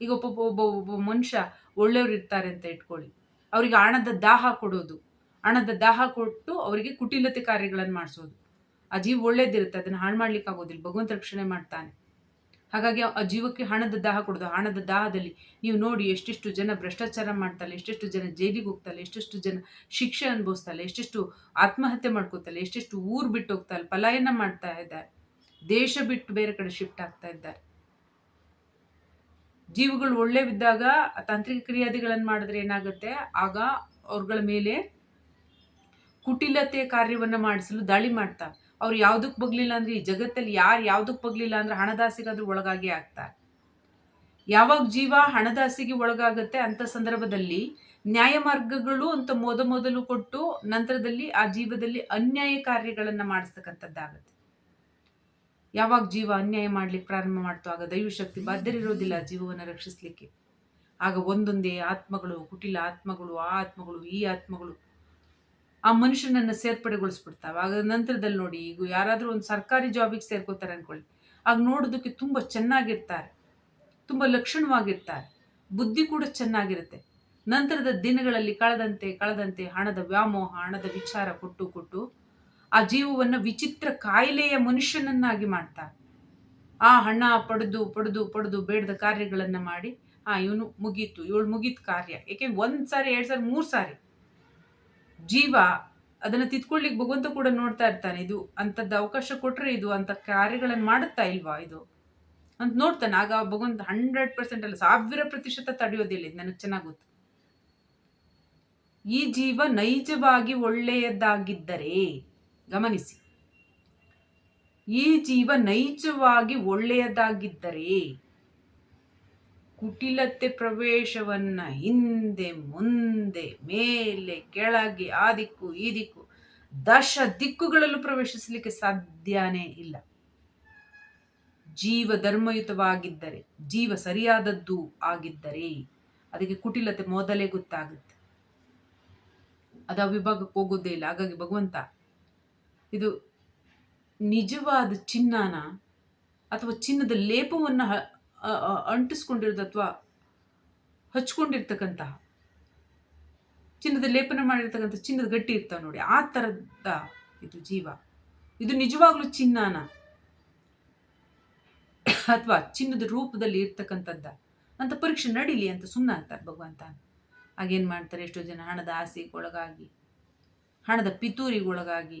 ಈಗ ಒಬ್ಬ ಒಬ್ಬ ಒಬ್ಬ ಮನುಷ್ಯ ಒಳ್ಳೆಯವ್ರು ಇರ್ತಾರೆ ಅಂತ ಇಟ್ಕೊಳ್ಳಿ. ಅವರಿಗೆ ಹಣದ ದಾಹ ಕೊಡೋದು. ಹಣದ ದಾಹ ಕೊಟ್ಟು ಅವರಿಗೆ ಕುಟಿಲತೆ ಕಾರ್ಯಗಳನ್ನು ಮಾಡಿಸೋದು. ಆ ಜೀವ ಒಳ್ಳೇದಿರುತ್ತೆ, ಅದನ್ನು ಹಾಳು ಮಾಡ್ಲಿಕ್ಕೆ ಆಗೋದಿಲ್ಲ, ಭಗವಂತ ರಕ್ಷಣೆ ಮಾಡ್ತಾನೆ. ಹಾಗಾಗಿ ಆ ಜೀವಕ್ಕೆ ಹಣದ ದಾಹ ಕೊಡೋದು, ಹಣದ ದಾಹದಲ್ಲಿ ನೀವು ನೋಡಿ ಎಷ್ಟೆಷ್ಟು ಜನ ಭ್ರಷ್ಟಾಚಾರ ಮಾಡ್ತಾರೆ ಎಷ್ಟೆಷ್ಟು ಜನ ಜೈಲಿಗೆ ಹೋಗ್ತಾರೆ ಎಷ್ಟೆಷ್ಟು ಜನ ಶಿಕ್ಷೆ ಅನುಭವಿಸ್ತಾರೆ ಎಷ್ಟೆಷ್ಟು ಆತ್ಮಹತ್ಯೆ ಮಾಡ್ಕೋತಾರೆ ಎಷ್ಟೆಷ್ಟು ಊರು ಬಿಟ್ಟು ಹೋಗ್ತಾರೆ ಪಲಾಯನ ಮಾಡ್ತಾ ಇದ್ದಾರೆ. ದೇಶ ಬಿಟ್ಟು ಬೇರೆ ಕಡೆ ಶಿಫ್ಟ್ ಆಗ್ತಾ ಇದ್ದಾರೆ. ಜೀವಗಳು ಒಳ್ಳೆವಿದ್ದಾಗ ತಾಂತ್ರಿಕ ಕ್ರಿಯಾದಿಗಳನ್ನು ಮಾಡಿದ್ರೆ ಏನಾಗುತ್ತೆ? ಆಗ ಅವ್ರಗಳ ಮೇಲೆ ಕುಟಿಲತೆ ಕಾರ್ಯವನ್ನ ಮಾಡಿಸಲು ದಾಳಿ ಮಾಡ್ತಾರೆ ಅವ್ರು ಯಾವುದಕ್ಕೆ ಬಗ್ಲಿಲ್ಲ ಅಂದ್ರೆ ಈ ಜಗತ್ತಲ್ಲಿ ಯಾರು ಯಾವುದಕ್ಕೆ ಬಗ್ಲಿಲ್ಲ ಅಂದ್ರೆ ಹಣದಾಸಿಗಾದ್ರೂ ಒಳಗಾಗಿ ಆಗ್ತಾರೆ ಯಾವಾಗ ಜೀವ ಹಣದಾಸಿಗೆ ಒಳಗಾಗುತ್ತೆ ಅಂತ ಸಂದರ್ಭದಲ್ಲಿ ನ್ಯಾಯ ಮಾರ್ಗಗಳು ಅಂತ ಮೊದ ಮೊದಲು ಕೊಟ್ಟು ನಂತರದಲ್ಲಿ ಆ ಜೀವದಲ್ಲಿ ಅನ್ಯಾಯ ಕಾರ್ಯಗಳನ್ನು ಮಾಡಿಸ್ತಕ್ಕಂಥದ್ದಾಗುತ್ತೆ. ಯಾವಾಗ ಜೀವ ಅನ್ಯಾಯ ಮಾಡ್ಲಿಕ್ಕೆ ಪ್ರಾರಂಭ ಮಾಡ್ತೋ ಆಗ ದೈವಶಕ್ತಿ ಬದ್ಧರಿರೋದಿಲ್ಲ ಜೀವವನ್ನು ರಕ್ಷಿಸಲಿಕ್ಕೆ. ಆಗ ಒಂದೊಂದೇ ಆತ್ಮಗಳು, ಕುಟಿಲ ಆತ್ಮಗಳು, ಆ ಆತ್ಮಗಳು, ಈ ಆತ್ಮಗಳು ಆ ಮನುಷ್ಯನನ್ನ ಸೇರ್ಪಡೆಗೊಳಿಸ್ಬಿಡ್ತಾವೆ. ಆಗ ನಂತರದಲ್ಲಿ ನೋಡಿ, ಈಗ ಯಾರಾದರೂ ಒಂದು ಸರ್ಕಾರಿ ಜಾಬಿಗೆ ಸೇರ್ಕೋತಾರೆ ಅನ್ಕೊಳ್ಳಿ. ಆಗ ನೋಡೋದಕ್ಕೆ ತುಂಬ ಚೆನ್ನಾಗಿರ್ತಾರೆ. ತುಂಬ ಲಕ್ಷಣವಾಗಿರ್ತಾರೆ. ಬುದ್ಧಿ ಕೂಡ ಚೆನ್ನಾಗಿರುತ್ತೆ. ನಂತರದ ದಿನಗಳಲ್ಲಿ ಕಳೆದಂತೆ ಕಳೆದಂತೆ ಹಣದ ವ್ಯಾಮೋಹ, ಹಣದ ವಿಚಾರ ಕೊಟ್ಟು ಕೊಟ್ಟು ಆ ಜೀವವನ್ನು ವಿಚಿತ್ರ ಕಾಯಿಲೆಯ ಮನುಷ್ಯನನ್ನಾಗಿ ಮಾಡ್ತಾರೆ. ಆ ಹಣ ಪಡೆದು ಪಡೆದು ಪಡೆದು ಬೇಡದ ಕಾರ್ಯಗಳನ್ನು ಮಾಡಿ, ಆ ಇವನು ಮುಗೀತು. ಇವಳು ಮುಗೀತು ಕಾರ್ಯ. ಏಕೆ ಒಂದು ಸಾರಿ ಎರಡು ಸಾರಿ ಮೂರು ಸಾರಿ ಜೀವ ಅದನ್ನ ತಿದ್ಕೊಳ್ಳಿಕ್ಕೆ ಭಗವಂತ ಕೂಡ ನೋಡ್ತಾ ಇರ್ತಾನೆ, ಇದು ಅಂಥದ್ದು ಅವಕಾಶ ಕೊಟ್ಟರೆ ಇದು ಅಂತ ಕಾರ್ಯಗಳನ್ನು ಮಾಡುತ್ತಾ ಇಲ್ವಾ ಇದು? ಅಂತ ನೋಡ್ತಾನೆ, ಆಗ ಭಗವಂತ ಹಂಡ್ರೆಡ್ ಪರ್ಸೆಂಟ್ ಅಲ್ಲ, ಸಾವಿರ ಪ್ರತಿಶತ ತಡೆಯೋದಿಲ್ಲ ಇದು ನನಗೆ ಚೆನ್ನಾಗಿ ಗೊತ್ತು. ಈ ಜೀವ ನೈಜವಾಗಿ ಒಳ್ಳೆಯದಾಗಿದ್ದರೆ, ಗಮನಿಸಿ. ಈ ಜೀವ ನೈಜವಾಗಿ ಒಳ್ಳೆಯದಾಗಿದ್ದರೆ ಕುಟಿಲತೆ ಪ್ರವೇಶವನ್ನ ಹಿಂದೆ ಮುಂದೆ ಮೇಲೆ ಕೆಳಗೆ ಆ ದಿಕ್ಕು ಈ ದಿಕ್ಕು ದಶ ದಿಕ್ಕುಗಳಲ್ಲೂ ಪ್ರವೇಶಿಸಲಿಕ್ಕೆ ಸಾಧ್ಯನೇ ಇಲ್ಲ. ಜೀವ ಧರ್ಮಯುತವಾಗಿದ್ದರೆ, ಜೀವ ಸರಿಯಾದದ್ದು ಆಗಿದ್ದರೆ ಅದಕ್ಕೆ ಕುಟಿಲತೆ ಮೊದಲೇ ಗೊತ್ತಾಗುತ್ತೆ. ಅದು ಆ ವಿಭಾಗಕ್ಕೆ ಹೋಗೋದೇ ಇಲ್ಲ. ಹಾಗಾಗಿ ಭಗವಂತ, ಇದು ನಿಜವಾದ ಚಿನ್ನನ ಅಥವಾ ಚಿನ್ನದ ಲೇಪವನ್ನು ಅಂಟಿಸ್ಕೊಂಡಿರೋದು ಅಥವಾ ಹಚ್ಕೊಂಡಿರ್ತಕ್ಕಂತಹ ಚಿನ್ನದ ಲೇಪನ ಮಾಡಿರ್ತಕ್ಕಂಥ ಚಿನ್ನದ ಗಟ್ಟಿ ಇರ್ತಾವೆ ನೋಡಿ, ಆ ಥರದ ಇದು ಜೀವ. ಇದು ನಿಜವಾಗ್ಲೂ ಚಿನ್ನಾನ? ಅಥವಾ ಚಿನ್ನದ ರೂಪದಲ್ಲಿ ಇರ್ತಕ್ಕಂಥದ್ದ? ಅಂತ ಪರೀಕ್ಷೆ ನಡೀಲಿ ಅಂತ ಸುಮ್ಮನೆ ಅಂತಾರೆ ಭಗವಂತ. ಹಾಗೇನು ಮಾಡ್ತಾರೆ? ಎಷ್ಟೋ ಜನ ಹಣದ ಆಸೆಗೊಳಗಾಗಿ, ಹಣದ ಪಿತೂರಿಗೊಳಗಾಗಿ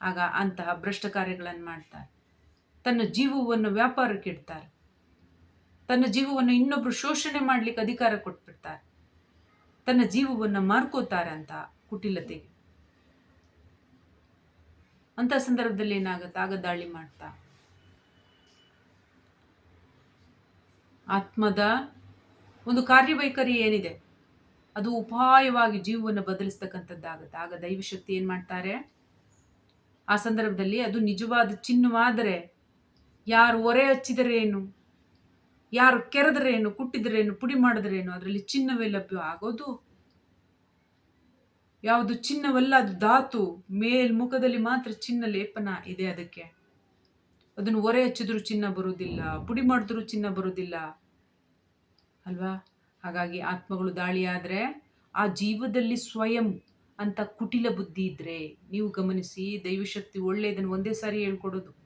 ಆಗ ಅಂತಹ ಭ್ರಷ್ಟ ಕಾರ್ಯಗಳನ್ನು ಮಾಡ್ತಾರೆ. ತನ್ನ ಜೀವವನ್ನು ವ್ಯಾಪಾರಕ್ಕೆ ಇಡ್ತಾರೆ. ತನ್ನ ಜೀವವನ್ನು ಇನ್ನೊಬ್ರು ಶೋಷಣೆ ಮಾಡ್ಲಿಕ್ಕೆ ಅಧಿಕಾರ ಕೊಟ್ಬಿಡ್ತಾರೆ. ತನ್ನ ಜೀವವನ್ನು ಮಾರ್ಕೋತಾರೆ ಅಂತ ಕುಟಿಲತೆಗೆ. ಅಂತ ಸಂದರ್ಭದಲ್ಲಿ ಏನಾಗುತ್ತೆ? ಆಗ ದಾಳಿ ಮಾಡ್ತಾ. ಆತ್ಮದ ಒಂದು ಕಾರ್ಯವೈಖರಿ ಏನಿದೆ? ಅದು ಉಪಾಯವಾಗಿ ಜೀವವನ್ನು ಬದಲಿಸ್ತಕ್ಕಂಥದ್ದಾಗುತ್ತೆ. ಆಗ ದೈವಶಕ್ತಿ ಏನು ಮಾಡ್ತಾರೆ? ಆ ಸಂದರ್ಭದಲ್ಲಿ ಅದು ನಿಜವಾದ ಚಿನ್ನವಾದರೆ ಯಾರು ಒರೆ ಹಚ್ಚಿದರೇನು ಯಾರು ಕೆರೆದ್ರೇನು, ಕುಟ್ಟಿದ್ರೇನು, ಪುಡಿ ಮಾಡಿದ್ರೇನು, ಅದರಲ್ಲಿ ಚಿನ್ನವೇ ಲಭ್ಯ ಆಗೋದು? ಯಾವುದು ಚಿನ್ನವಲ್ಲ, ಅದು ಧಾತು. ಮೇಲ್ಮುಖದಲ್ಲಿ ಮಾತ್ರ ಚಿನ್ನ ಲೇಪನ ಇದೆ ಅದಕ್ಕೆ. ಅದನ್ನು ಒರೆ ಹಚ್ಚಿದ್ರು ಚಿನ್ನ ಬರುವುದಿಲ್ಲ, ಪುಡಿ ಮಾಡಿದ್ರು ಚಿನ್ನ ಬರುವುದಿಲ್ಲ. ಅಲ್ವಾ? ಹಾಗಾಗಿ ಆತ್ಮಗಳು ದಾಳಿಯಾದರೆ ಆ ಜೀವದಲ್ಲಿ ಸ್ವಯಂ ಅಂತ ಕುಟಿಲ ಬುದ್ಧಿ ಇದ್ದರೆ ನೀವು ಗಮನಿಸಿ ದೈವಶಕ್ತಿ ಒಳ್ಳೆಯದನ್ನು ಒಂದೇ ಸಾರಿ ಹೇಳ್ಕೊಡೋದು.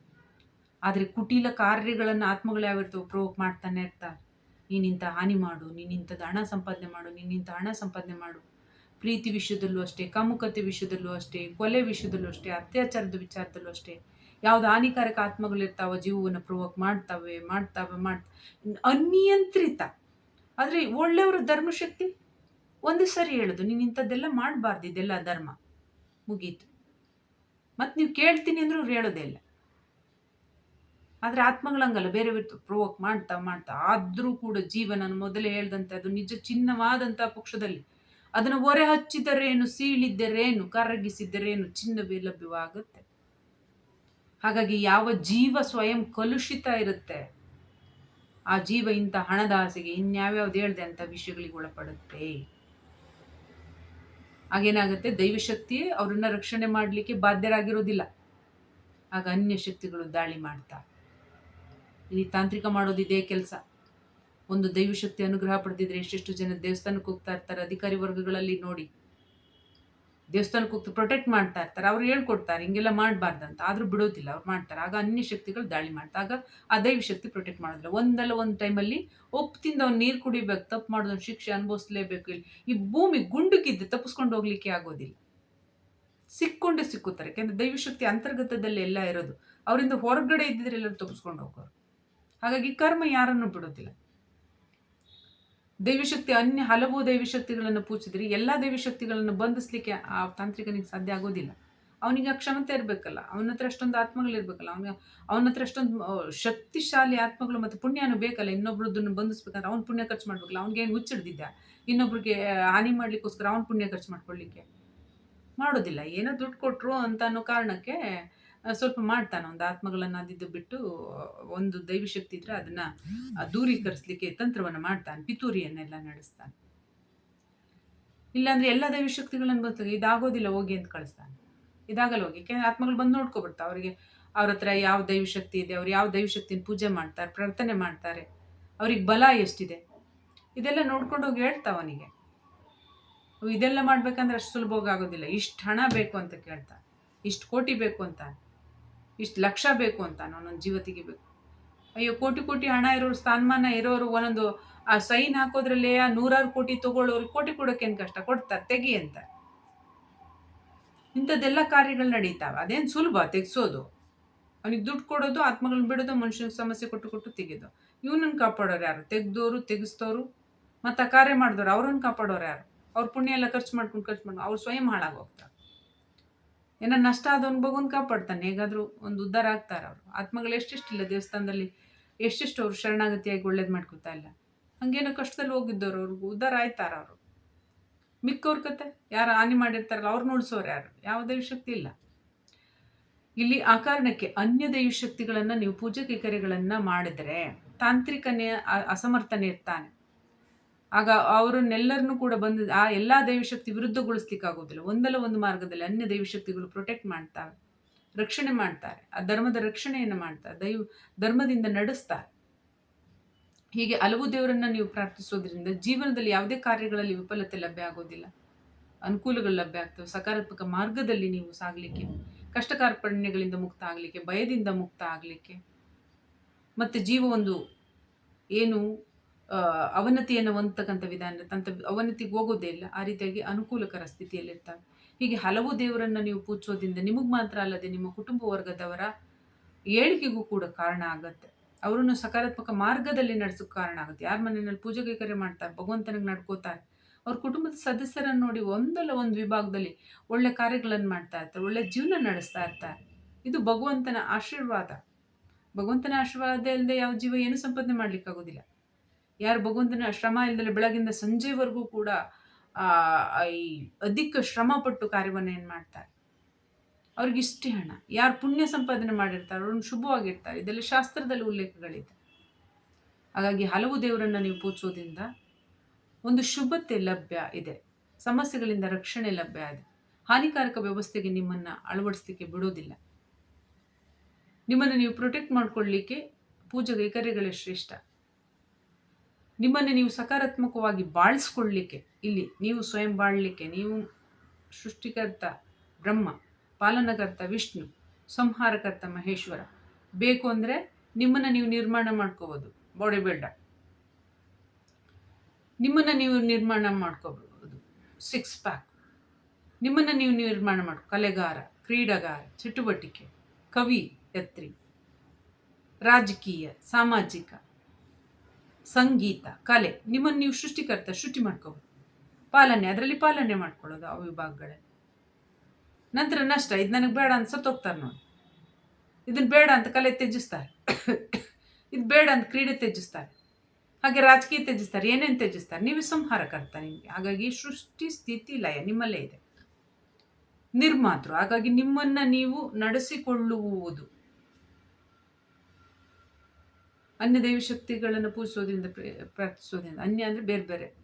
ಆದರೆ ಕುಟಿಲ ಕಾರ್ಯಗಳನ್ನು ಆತ್ಮಗಳು ಯಾವಿರ್ತವೆ ಪ್ರೋಕ್ ಮಾಡ್ತಾನೆ ಇರ್ತಾರೆ ನೀನಿಂಥ ಹಾನಿ ಮಾಡು ನೀನಿಂಥದ್ದು ಹಣ ಸಂಪಾದನೆ ಮಾಡು ನೀನಿಂಥ ಹಣ ಸಂಪಾದನೆ ಮಾಡು. ಪ್ರೀತಿ ವಿಷಯದಲ್ಲೂ ಅಷ್ಟೇ, ಕಾಮುಕತೆ ವಿಷಯದಲ್ಲೂ ಅಷ್ಟೇ, ಕೊಲೆ ವಿಷಯದಲ್ಲೂ ಅಷ್ಟೇ, ಅತ್ಯಾಚಾರದ ವಿಚಾರದಲ್ಲೂ ಅಷ್ಟೇ. ಯಾವ್ದು ಹಾನಿಕಾರಕ ಆತ್ಮಗಳಿರ್ತಾವ ಜೀವವನ್ನು ಪ್ರವೋಕ್ ಮಾಡ್ತಾವೆ ಮಾಡ್ತಾವೆ ಮಾಡ್ ಅನಿಯಂತ್ರಿತ. ಆದರೆ ಒಳ್ಳೆಯವರ ಧರ್ಮಶಕ್ತಿ? ಒಂದು ಸರಿ ಹೇಳೋದು ನೀನು ಇಂಥದ್ದೆಲ್ಲ ಮಾಡಬಾರ್ದು, ಇದೆಲ್ಲ ಧರ್ಮ. ಮುಗೀತು. ಮತ್ತು ನೀವು ಕೇಳ್ತೀನಿ ಅಂದರೂ ಅವ್ರು ಹೇಳೋದೇ ಇಲ್ಲ. ಆದರೆ ಆತ್ಮಗಳಂಗಲ್ಲ, ಬೇರೆ ಬೇರೆ ಪ್ರವೋಕ್ ಮಾಡ್ತಾ ಮಾಡ್ತಾ ಆದರೂ ಕೂಡ ಜೀವನ ಮೊದಲೇ ಹೇಳ್ದಂತೆ ಅದು ನಿಜ ಚಿನ್ನವಾದಂಥ ಪಕ್ಷದಲ್ಲಿ. ಅದನ್ನು ಒರೆ ಹಚ್ಚಿದರೇನು, ಸೀಳಿದ್ದರೇನು, ಕರಗಿಸಿದ್ದರೇನು ಚಿನ್ನವೇ ಲಭ್ಯವಾಗುತ್ತೆ ಹಾಗಾಗಿ ಯಾವ ಜೀವ ಸ್ವಯಂ ಕಲುಷಿತ ಇರುತ್ತೆ, ಆ ಜೀವ ಇಂಥ ಹಣದ ಆಸೆಗೆ ಇನ್ಯಾವ್ಯಾವ್ದು ಹೇಳ್ದೆ ಅಂತ ವಿಷಯಗಳಿಗೆ ಒಳಪಡುತ್ತೆ. ಹಾಗೇನಾಗುತ್ತೆ ದೈವಶಕ್ತಿ ಅವರನ್ನ ರಕ್ಷಣೆ ಮಾಡಲಿಕ್ಕೆ ಬಾಧ್ಯರಾಗಿರೋದಿಲ್ಲ. ಆಗ ಅನ್ಯ ಶಕ್ತಿಗಳು ದಾಳಿ ಮಾಡ್ತಾ ಇಲ್ಲಿ ತಾಂತ್ರಿಕ ಮಾಡೋದು ಇದೇ ಕೆಲಸ. ಒಂದು ದೈವಶಕ್ತಿ ಅನುಗ್ರಹ ಪಡೆದಿದ್ರೆ ಎಷ್ಟೆಷ್ಟು ಜನ ದೇವಸ್ಥಾನಕ್ಕೆ ಹೋಗ್ತಾ ಇರ್ತಾರೆ, ಅಧಿಕಾರಿ ವರ್ಗಗಳಲ್ಲಿ ನೋಡಿ. ದೇವಸ್ಥಾನಕ್ಕೆ ಹೋಗ್ತಾ ಪ್ರೊಟೆಕ್ಟ್ ಮಾಡ್ತಾ ಇರ್ತಾರೆ, ಅವ್ರು ಹೇಳ್ಕೊಡ್ತಾರೆ, ಹಿಂಗೆಲ್ಲ ಮಾಡಬಾರ್ದಂತ. ಆದರೂ ಬಿಡೋದಿಲ್ಲ, ಅವ್ರು ಮಾಡ್ತಾರೆ. ಆಗ ಅನ್ಯ ಶಕ್ತಿಗಳು ದಾಳಿ ಮಾಡ್ತಾರೆ ಆಗ ಆ ದೈವ ಶಕ್ತಿ ಪ್ರೊಟೆಕ್ಟ್ ಮಾಡೋದಿಲ್ಲ. ಒಂದಲ್ಲ ಒಂದು ಟೈಮಲ್ಲಿ ತಿಂದ ಅವ್ನು ನೀರು ಕುಡಿಬೇಕು, ತಪ್ಪು ಮಾಡೋದನ್ನ ಶಿಕ್ಷೆ ಅನುಭವಿಸ್ಲೇಬೇಕು ಇಲ್ಲಿ. ಈ ಭೂಮಿ ಗುಂಡುಕಿದ್ದು ತಪ್ಪಿಸ್ಕೊಂಡು ಹೋಗ್ಲಿಕ್ಕೆ ಆಗೋದಿಲ್ಲ. ಸಿಕ್ಕೊಂಡೇ ಸಿಕ್ಕುತ್ತಾರೆ. ಯಾಕೆಂದ್ರೆ ದೈವಶಕ್ತಿ ಅಂತರ್ಗತದಲ್ಲಿ ಎಲ್ಲ ಇರೋದು. ಅವರಿಂದ ಹೊರಗಡೆ ಇದ್ದಿದ್ರೆ ಎಲ್ಲರೂ ತಪ್ಪಿಸ್ಕೊಂಡು ಹೋಗೋರು. ಹಾಗಾಗಿ ಕರ್ಮ ಯಾರನ್ನು ಬಿಡೋದಿಲ್ಲ ದೈವಿಶಕ್ತಿ, ಅನ್ಯ ಹಲವು ದೈವಿಶಕ್ತಿಗಳನ್ನು ಪೂಜಿಸಿದ್ರೆ ಎಲ್ಲ ದೈವಿಶಕ್ತಿಗಳನ್ನು ಬಂಧಿಸ್ಲಿಕ್ಕೆ ಆ ತಾಂತ್ರಿಕನಿಗೆ ಸಾಧ್ಯ ಆಗೋದಿಲ್ಲ. ಅವನಿಗೆ ಆ ಕ್ಷಮತೆ ಇರಬೇಕಲ್ಲ, ಅವನ ಹತ್ರ ಅಷ್ಟೊಂದು ಆತ್ಮಗಳಿರ್ಬೇಕಲ್ಲ ಅವನ ಅವನ ಹತ್ರ ಅಷ್ಟೊಂದು ಶಕ್ತಿಶಾಲಿ ಆತ್ಮಗಳು ಮತ್ತು ಪುಣ್ಯನೂ ಬೇಕಲ್ಲ, ಇನ್ನೊಬ್ರದ್ದನ್ನು ಬಂಧಿಸ್ಬೇಕಂದ್ರೆ ಅವ್ನು ಪುಣ್ಯ ಖರ್ಚು ಮಾಡ್ಬೇಕಲ್ಲ, ಅವ್ನಿಗೆ ಏನು ಹುಚ್ಚಿಡ್ದಿದ್ದ ಇನ್ನೊಬ್ರಿಗೆ ಹಾನಿ ಮಾಡ್ಲಿಕ್ಕೋಸ್ಕರ ಅವ್ನು ಪುಣ್ಯ ಖರ್ಚು ಮಾಡ್ಕೊಳ್ಳಿಕ್ಕೆ. ಮಾಡೋದಿಲ್ಲ, ಏನೋ ದುಡ್ಡು ಕೊಟ್ಟರು ಅಂತ ಅನ್ನೋ ಕಾರಣಕ್ಕೆ ಸ್ವಲ್ಪ ಮಾಡ್ತಾನೆ ಒಂದು ಆತ್ಮಗಳನ್ನು ಅದಿದ್ದು ಬಿಟ್ಟು, ಒಂದು ದೈವಶಕ್ತಿ ಇದ್ರೆ ಅದನ್ನ ದೂರೀಕರಿಸಲಿಕ್ಕೆ ತಂತ್ರವನ್ನು ಮಾಡ್ತಾನೆ, ಪಿತೂರಿಯನ್ನೆಲ್ಲ ನಡೆಸ್ತಾನೆ. ಇಲ್ಲಾಂದ್ರೆ ಎಲ್ಲ ದೈವಶಕ್ತಿಗಳನ್ನು ಬರ್ತದೆ ಇದಾಗೋದಿಲ್ಲ, ಹೋಗಿ ಅಂತ ಕಳಿಸ್ತಾನೆ. ಇದಾಗಲ್ಲ ಹೋಗಿ, ಯಾಕೆಂದ್ರೆ ಆತ್ಮಗಳು ಬಂದು ನೋಡ್ಕೊಬಿಡ್ತಾ ಅವರಿಗೆ ಅವ್ರ ಹತ್ರ ಯಾವ ದೈವಶಕ್ತಿ ಇದೆ, ಅವ್ರು ಯಾವ ದೈವಶಕ್ತಿನ ಪೂಜೆ ಮಾಡ್ತಾರೆ, ಪ್ರಾರ್ಥನೆ ಮಾಡ್ತಾರೆ, ಅವ್ರಿಗೆ ಬಲ ಎಷ್ಟಿದೆ? ಇದೆಲ್ಲ ನೋಡ್ಕೊಂಡು ಹೋಗಿ ಹೇಳ್ತಾವ ಅವನಿಗೆ. ಇದೆಲ್ಲ ಮಾಡ್ಬೇಕಂದ್ರೆ ಅಷ್ಟು ಸುಲಭವಾಗಿ ಆಗೋದಿಲ್ಲ. ಇಷ್ಟು ಹಣ ಬೇಕು ಅಂತ ಕೇಳ್ತಾ ಇಷ್ಟು ಕೋಟಿ ಬೇಕು ಅಂತ. ಇಷ್ಟು ಲಕ್ಷ ಬೇಕು ಅಂತ ನನ್ನ ಜೀವ ತೆಗಿಬೇಕು ಅಯ್ಯೋ, ಕೋಟಿ ಕೋಟಿ ಹಣ ಇರೋರು, ಸ್ಥಾನಮಾನ ಇರೋರು, ಒಂದೊಂದು, ಆ ಸೈನ್ ಹಾಕೋದ್ರಲ್ಲೇ ಆ ನೂರಾರು ಕೋಟಿ ತಗೊಳ್ಳೋರು, ಕೋಟಿ ಕೊಡೋಕ್ಕೇನು ಕಷ್ಟ? ಕೊಡ್ತಾರೆ, ತೆಗಿ ಅಂತ. ಇಂಥದ್ದೆಲ್ಲ ಕಾರ್ಯಗಳು ನಡೀತಾವೆ. ಅದೇನು ಸುಲಭ? ತೆಗೆಸೋದು. ಅವನಿಗೆ ದುಡ್ಡು ಕೊಡೋದು, ಆತ್ಮಗಳನ್ನ ಬಿಡೋದು ಮನುಷ್ಯನ ಸಮಸ್ಯೆ ಕೊಟ್ಟು ಕೊಟ್ಟು ತೆಗೆದು. ಇವನನ್ನು ಕಾಪಾಡೋರು ಯಾರು? ತೆಗ್ದೋರು, ತೆಗಿಸ್ತೋರು, ಮತ್ತು ಆ ಕಾರ್ಯ ಮಾಡಿದವರು ಅವ್ರನ್ನ ಕಾಪಾಡೋರು ಯಾರು? ಅವ್ರ ಪುಣ್ಯ ಎಲ್ಲ ಖರ್ಚು ಮಾಡ್ಕೊಂಡು ಖರ್ಚು ಮಾಡ್ಕೊಂಡು ಅವ್ರು ಸ್ವಯಂ ಹಾಳಾಗೋಗ್ತಾರೆ ಏನೋ ನಷ್ಟ ಆದವನು ಭಗವಂತ ಕಾಪಾಡ್ತಾನೆ. ಹೇಗಾದರೂ ಒಂದು ಉದ್ಧಾರ ಆಗ್ತಾರೆ ಅವರು. ಆತ್ಮಗಳು ಎಷ್ಟೆಷ್ಟಿಲ್ಲ ದೇವಸ್ಥಾನದಲ್ಲಿ. ಎಷ್ಟೆಷ್ಟು ಅವರು ಶರಣಾಗತಿಯಾಗಿ ಒಳ್ಳೇದು ಮಾಡ್ಕೊತಾ ಇಲ್ಲ. ಹಂಗೇನೋ ಕಷ್ಟದಲ್ಲಿ ಹೋಗಿದ್ದವ್ರು ಅವ್ರಿಗೂ ಉದ್ಧಾರ ಆಯ್ತಾರ ಅವರು. ಮಿಕ್ಕವ್ರ ಕತೆ. ಯಾರು ಹಾನಿ ಮಾಡಿರ್ತಾರಲ್ಲ, ಅವ್ರು ನೋಡ್ಸೋರು ಯಾರು? ಯಾವ ದೈವಶಕ್ತಿ ಇಲ್ಲ. ಇಲ್ಲಿ ಆ ಕಾರಣಕ್ಕೆ ಅನ್ಯ ದೈವಶಕ್ತಿಗಳನ್ನು ನೀವು ಪೂಜೆ ಕೈಕರ್ಯಗಳನ್ನು ಮಾಡಿದರೆ ತಾಂತ್ರಿಕನೇ ಅಸಮರ್ಥನೆ ಇರ್ತಾನೆ. ಆಗ ಅವರನ್ನೆಲ್ಲರನ್ನೂ ಕೂಡ ಬಂದು ಆ ಎಲ್ಲ ದೈವಶಕ್ತಿ ವಿರುದ್ಧಗೊಳಿಸ್ಲಿಕ್ಕೆ ಆಗೋದಿಲ್ಲ ಒಂದಲ್ಲ ಒಂದು ಮಾರ್ಗದಲ್ಲಿ ಅನ್ಯ ದೈವಶಕ್ತಿಗಳು ಪ್ರೊಟೆಕ್ಟ್ ಮಾಡ್ತಾವೆ ರಕ್ಷಣೆ ಮಾಡ್ತಾರೆ, ಆ ಧರ್ಮದ ರಕ್ಷಣೆಯನ್ನು ಮಾಡ್ತಾರೆ, ದೈವ, ಧರ್ಮದಿಂದ ನಡೆಸ್ತಾರೆ. ಹೀಗೆ ಹಲವು ದೇವರನ್ನ ನೀವು ಪ್ರಾರ್ಥಿಸೋದ್ರಿಂದ ಜೀವನದಲ್ಲಿ ಯಾವುದೇ ಕಾರ್ಯಗಳಲ್ಲಿ ವಿಫಲತೆ ಲಭ್ಯ ಆಗೋದಿಲ್ಲ. ಅನುಕೂಲಗಳು ಲಭ್ಯ ಆಗ್ತವೆ. ಸಕಾರಾತ್ಮಕ ಮಾರ್ಗದಲ್ಲಿ ನೀವು ಸಾಗಲಿಕ್ಕೆ ಕಷ್ಟ ಕಾರ್ಪಣ್ಯಗಳಿಂದ ಮುಕ್ತ ಆಗಲಿಕ್ಕೆ, ಭಯದಿಂದ ಮುಕ್ತ ಆಗಲಿಕ್ಕೆ. ಮತ್ತು ಜೀವ ಒಂದು ಏನು ಅವನತಿಯನ್ನು ಹೊಂದತಕ್ಕಂಥ ವಿಧಾನ, ತಂತ ಅವನತಿಗೆ ಹೋಗೋದೇ ಇಲ್ಲ. ಆ ರೀತಿಯಾಗಿ ಅನುಕೂಲಕರ ಸ್ಥಿತಿಯಲ್ಲಿರ್ತಾರೆ. ಹೀಗೆ ಹಲವು ದೇವರನ್ನು ನೀವು ಪೂಜಿಸೋದ್ರಿಂದ ನಿಮಗೆ ಮಾತ್ರ ಅಲ್ಲದೆ ನಿಮ್ಮ ಕುಟುಂಬ ವರ್ಗದವರ ಏಳಿಗೆಗೂ ಕೂಡ ಕಾರಣ ಆಗುತ್ತೆ. ಅವರನ್ನು ಸಕಾರಾತ್ಮಕ ಮಾರ್ಗದಲ್ಲಿ ನಡೆಸೋಕೆ ಕಾರಣ ಆಗುತ್ತೆ. ಯಾರ ಮನೆಯಲ್ಲಿ ಪೂಜೆಗೆ ಕರೆ ಮಾಡ್ತಾರೆ, ಭಗವಂತನಿಗೆ ನಡ್ಕೋತಾರೆ, ಅವ್ರ ಕುಟುಂಬದ ಸದಸ್ಯರನ್ನು ನೋಡಿ ಒಂದಲ್ಲ ಒಂದು ವಿಭಾಗದಲ್ಲಿ ಒಳ್ಳೆ ಕಾರ್ಯಗಳನ್ನು ಮಾಡ್ತಾ ಇರ್ತಾರೆ, ಒಳ್ಳೆ ಜೀವನ ನಡೆಸ್ತಾ ಇರ್ತಾರೆ. ಇದು ಭಗವಂತನ ಆಶೀರ್ವಾದ. ಭಗವಂತನ ಆಶೀರ್ವಾದ ಇಲ್ಲದೆ ಯಾವ ಜೀವ ಏನು ಸಂಪಾದನೆ ಮಾಡ್ಲಿಕ್ಕಾಗೋದಿಲ್ಲ. ಯಾರು ಭಗವಂತನ ಶ್ರಮ ಇಲ್ಲದೆ ಬೆಳಗಿಂದ ಸಂಜೆವರೆಗೂ ಕೂಡ ಈ ಅಧಿಕ ಶ್ರಮಪಟ್ಟು ಕಾರ್ಯವನ್ನು ಏನು ಮಾಡ್ತಾರೆ? ಅವ್ರಿಗೆ ಇಷ್ಟೇ ಹಣ. ಯಾರು ಪುಣ್ಯ ಸಂಪಾದನೆ ಮಾಡಿರ್ತಾರೆ ಅವ್ರನ್ನ ಶುಭವಾಗಿರ್ತಾರೆ ಇದೆಲ್ಲ ಶಾಸ್ತ್ರದಲ್ಲಿ ಉಲ್ಲೇಖಗಳಿದೆ. ಹಾಗಾಗಿ ಹಲವು ದೇವರನ್ನು ನೀವು ಪೂಜಿಸೋದ್ರಿಂದ ಒಂದು ಶುಭತೆ ಲಭ್ಯ ಇದೆ. ಸಮಸ್ಯೆಗಳಿಂದ ರಕ್ಷಣೆ ಲಭ್ಯ ಇದೆ. ಹಾನಿಕಾರಕ ವ್ಯವಸ್ಥೆಗೆ ನಿಮ್ಮನ್ನು ಅಳವಡಿಸ್ಲಿಕ್ಕೆ ಬಿಡೋದಿಲ್ಲ. ನಿಮ್ಮನ್ನು ನೀವು ಪ್ರೊಟೆಕ್ಟ್ ಮಾಡ್ಕೊಳ್ಳಿಕ್ಕೆ ಪೂಜೆ ಕೈಕರ್ಯಗಳೇ ಶ್ರೇಷ್ಠ. ನಿಮ್ಮನ್ನು ನೀವು ಸಕಾರಾತ್ಮಕವಾಗಿ ಬಾಳಿಸ್ಕೊಳ್ಳಿಕ್ಕೆ. ಇಲ್ಲಿ ನೀವು ಸ್ವಯಂ ಬಾಳಲಿಕ್ಕೆ, ನೀವು ಸೃಷ್ಟಿಕರ್ತ ಬ್ರಹ್ಮ, ಪಾಲನಕರ್ತ ವಿಷ್ಣು, ಸಂಹಾರಕರ್ತ ಮಹೇಶ್ವರ. ಬೇಕು ಅಂದರೆ ನಿಮ್ಮನ್ನು ನೀವು ನಿರ್ಮಾಣ ಮಾಡ್ಕೋಬೋದು ಬಾಡಿ ಬಿಲ್ಡರ್ ನಿಮ್ಮನ್ನು ನೀವು ನಿರ್ಮಾಣ ಮಾಡ್ಕೋಬಹುದು ಸಿಕ್ಸ್ ಪ್ಯಾಕ್ ನಿಮ್ಮನ್ನು ನೀವು ನಿರ್ಮಾಣ ಮಾಡ್ಕೊ ಕಲೆಗಾರ, ಕ್ರೀಡಾಗಾರ, ಚಟುವಟಿಕೆ, ಕವಿ, ಯತ್ರಿ, ರಾಜಕೀಯ, ಸಾಮಾಜಿಕ. ಸಂಗೀತ, ಕಲೆ, ನಿಮ್ಮನ್ನು ನೀವು ಸೃಷ್ಟಿಕರ್ತ ಸೃಷ್ಟಿ ಮಾಡ್ಕೋಬೋದು. ಪಾಲನೆ, ಅದರಲ್ಲಿ ಪಾಲನೆ ಮಾಡ್ಕೊಳ್ಳೋದು ಆ ವಿಭಾಗಗಳಲ್ಲಿ ನಂತರ ನಷ್ಟ, ಇದು ನನಗೆ ಬೇಡ ಅಂತ ಸತ್ತೋಗ್ತಾರೆ ನೋಡಿ. ಇದನ್ನು ಬೇಡ ಅಂತ ಕಲೆ ತ್ಯಜಿಸ್ತಾರೆ. ಇದು ಬೇಡ ಅಂತ ಕ್ರೀಡೆ ತ್ಯಜಿಸ್ತಾರೆ. ಹಾಗೆ ರಾಜಕೀಯ ತ್ಯಜಿಸ್ತಾರೆ, ಏನೇನು ತ್ಯಜಿಸ್ತಾರೆ? ನೀವು ಸಂಹಾರಕರ್ತ ನಿಮಗೆ. ಹಾಗಾಗಿ ಸೃಷ್ಟಿ, ಸ್ಥಿತಿ, ಲಯ ನಿಮ್ಮಲ್ಲೇ ಇದೆ. ನಿರ್ಮಾತೃ, ಹಾಗಾಗಿ ನಿಮ್ಮನ್ನು ನೀವು ನಡೆಸಿಕೊಳ್ಳುವುದು. ಅನ್ಯ ದೇವಿ ಶಕ್ತಿಗಳನ್ನು ಪೂಜಿಸೋದ್ರಿಂದ ಪ್ರಾರ್ಥಿಸೋದ್ರಿಂದ, ಅನ್ಯ ಅಂದರೆ ಬೇರೆ ಬೇರೆ,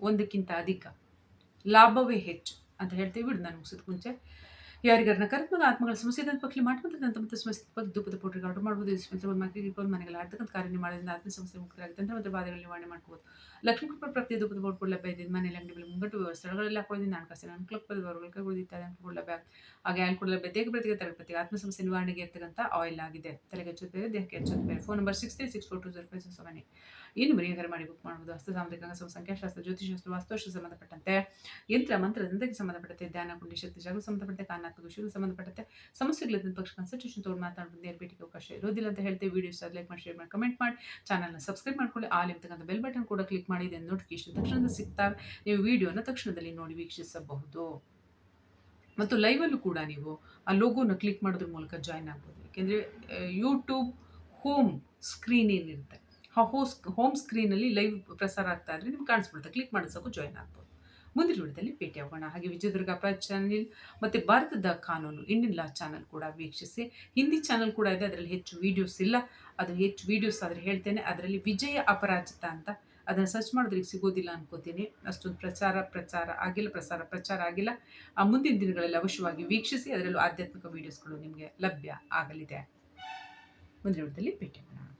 ಒಂದಕ್ಕಿಂತ ಅಧಿಕ, ಲಾಭವೇ ಹೆಚ್ಚು ಅಂತ ಹೇಳ್ತೀವಿ. ಬಿಡು, ನಾನು ಮುಗಿಸಿದ ಮುಂಚೆ. ಯಾರಿಗಾರ ನಕಾರಾತ್ಮಕ ಆತ್ಮಗಳ ಸಮಸ್ಯೆ ಅಂತ ಪಕ್ಷಿ ಮಾಡ್ಕೊಂಡ್ರೆ ಅಂತ ಸಮಸ್ಯೆ ದುಃಖದ ಪೌಡ್ರಿಗೆ ಆರ್ಡರ್ ಮಾಡ್ಬೋದು. ಇಸ್ಪಂತ ಒಂದು ಮಕ್ಕಳಿಗೆ ಇಟ್ಕೊಂಡು ಮನೆಗೆಲ್ಲ ಆಡ್ತಕ್ಕಂಥ ಕಾರ್ಯ ಮಾಡೋದ್ರಿಂದ ಆತ್ಮ ಸಮಸ್ಯೆ ಮುಕ್ತರಾಗುತ್ತೆ ಮತ್ತು ಬಾಧೆಗಳು ನಿವಾರಣೆ ಮಾಡ್ಕೋಬೋದು ಲಕ್ಷ್ಮೀ ಕೃಪಾ ಪ್ರತಿ ಧೂಪದ ಪೌಡ್ ಲಭ್ಯ ಇದೆ. ಮನೆಯಲ್ಲಿ ಅಂಗಡಿಗಳು ಮುಂಗಟ್ಟು ಸ್ಥಳಗಳೆಲ್ಲ ಹಾಕೊಳ್ಳೋದ್ರಿಂದ ನಾನು ಕಷ್ಟ ಕ್ಲಬ್ ವರ್ಗಗಳ ಕೈಗೊಳ್ಳಿದ್ದಾರೆ ಅನುಕೂಲ ಲಭ್ಯ. ಹಾಗೆ ಅನುಕೂಲ ಲಭ್ಯ. ದೇಹ ಪ್ರತಿಗೆ ತರಗತಿ ಆತ್ಮ ಸಮಸ್ಯೆ ನಿವಾರಣೆಗೆ ಇರ್ತಕ್ಕಂಥ ಆಯಿಲ್ ಆಗಿದೆ. ತಲೆಗೆ ಹೆಚ್ಚುತ್ತೆ ದೇಹಕ್ಕೆ ಹೆಚ್ಚುತ್ತೆ phone number six three six four two zero five six seven ಇನ್ನು ಬರೀ ಮಾಡಿ ಬುಕ್ ಮಾಡ್ಬೋದು? ಹಸ್ತ ಸಾಂಬ್ರಿಕ ಸಂಖ್ಯಾಶಾಸ್ತ್ರ ಜ್ಯೋತಿಷಾಸ್ತ್ರ ವಾಸ್ತುಶಾಸ್ತ್ರ ಸಂಬಂಧಪಟ್ಟಂತೆ, ಯಂತ್ರ, ಮಂತ್ರ ದಂತಕ್ಕೆ ಸಂಬಂಧಪಟ್ಟಂತೆ, ಧ್ಯಾನ ಕುಂಡಿ ಶಕ್ತಿ ಜಾಗಕ್ಕೆ ಸಂಬಂಧಪಟ್ಟಂತೆ ಕಾನಾತ್ಮಕ ವಿಷಯಗಳು ಸಂಬಂಧಪಟ್ಟಂತೆ ಸಮಸ್ಯೆಗಳಿದ್ದ ಪಕ್ಷ ಕನ್ಸಲ್ಟೇಷನ್ ತಗೊಂಡು ಮಾತಾಡೋದು ನೇರ ಅವಕಾಶ ಇರೋದಿಲ್ಲ ಅಂತ ಹೇಳ್ತೀವಿ. ವೀಡಿಯೋಸ್ ಲೈಕ್ ಮಾಡಿ ಶೇರ್ ಮಾಡಿ ಕಮೆಂಟ್ ಮಾಡಿ. ಚಾನಲ್ನ ಸಬ್ಸ್ಕ್ರೈಬ್ ಮಾಡ್ಕೊಳ್ಳಿ. ಆಲ್ ಬೆಲ್ ಬಟನ್ ಕೂಡ ಕ್ಲಿಕ್ ಮಾಡಿ. ಇದನ್ನು ನೋಟಿಫಿಕೇಶನ್ ತಕ್ಷಣದ ಸಿಗ್ತಾವೆ. ನೀವು ವಿಡಿಯೋನ ತಕ್ಷಣದಲ್ಲಿ ನೋಡಿ ವೀಕ್ಷಿಸಬಹುದು. ಮತ್ತು ಲೈವಲ್ಲೂ ಕೂಡ ನೀವು ಆ ಲೋಗೋನ ಕ್ಲಿಕ್ ಮಾಡೋದ್ರ ಮೂಲಕ ಜಾಯ್ನ್ ಆಗ್ಬೋದು. ಯಾಕೆಂದರೆ ಯೂಟ್ಯೂಬ್ ಹೋಮ್ ಸ್ಕ್ರೀನ್ ಏನಿರುತ್ತೆ. ಹೋಸ್ ಹೋಮ್ ಸ್ಕ್ರೀನಲ್ಲಿ ಲೈವ್ ಪ್ರಸಾರ ಆಗ್ತಾ ಇದ್ರೆ ನಿಮ್ಗೆ ಕಾಣಿಸ್ಬಿಡುತ್ತೆ. ಕ್ಲಿಕ್ ಮಾಡಿಸೋಕು ಜಾಯ್ನ್ ಆಗ್ಬೋದು. ಮುಂದಿನ ವಿಡಿಯೋದಲ್ಲಿ ಭೇಟಿ ಆಗೋಣ. ಹಾಗೆ ವಿಜಯದುರ್ಗ ಪ್ರ ಚಾನೆಲ್ ಮತ್ತು ಭಾರತದ ಕಾನೂನು ಇಂಡಿಯನ್ ಲಾ ಚಾನಲ್ ಕೂಡ ವೀಕ್ಷಿಸಿ. ಹಿಂದಿ ಚಾನಲ್ ಕೂಡ ಇದೆ. ಅದರಲ್ಲಿ ಹೆಚ್ಚು ವೀಡಿಯೋಸ್ ಇಲ್ಲ. ಅದು ಹೆಚ್ಚು ವೀಡಿಯೋಸ್ ಆದರೆ ಹೇಳ್ತೇನೆ. ಅದರಲ್ಲಿ ವಿಜಯ ಅಪರಾಜಿತ ಅಂತ ಅದನ್ನು ಸರ್ಚ್ ಮಾಡಿದ್ರೆ ಸಿಗೋದಿಲ್ಲ ಅನ್ಕೋತೀನಿ. ಅಷ್ಟೊಂದು ಪ್ರಚಾರ ಪ್ರಚಾರ ಆಗಿಲ್ಲ, ಪ್ರಸಾರ, ಪ್ರಚಾರ ಆಗಿಲ್ಲ. ಆ ಮುಂದಿನ ದಿನಗಳಲ್ಲಿ ಅವಶ್ಯವಾಗಿ ವೀಕ್ಷಿಸಿ. ಅದರಲ್ಲೂ ಆಧ್ಯಾತ್ಮಿಕ ವೀಡಿಯೋಸ್ಗಳು ನಿಮಗೆ ಲಭ್ಯ ಆಗಲಿದೆ. ಮುಂದಿನ ವಿಡಿಯೋದಲ್ಲಿ ಭೇಟಿ ಮಾಡೋಣ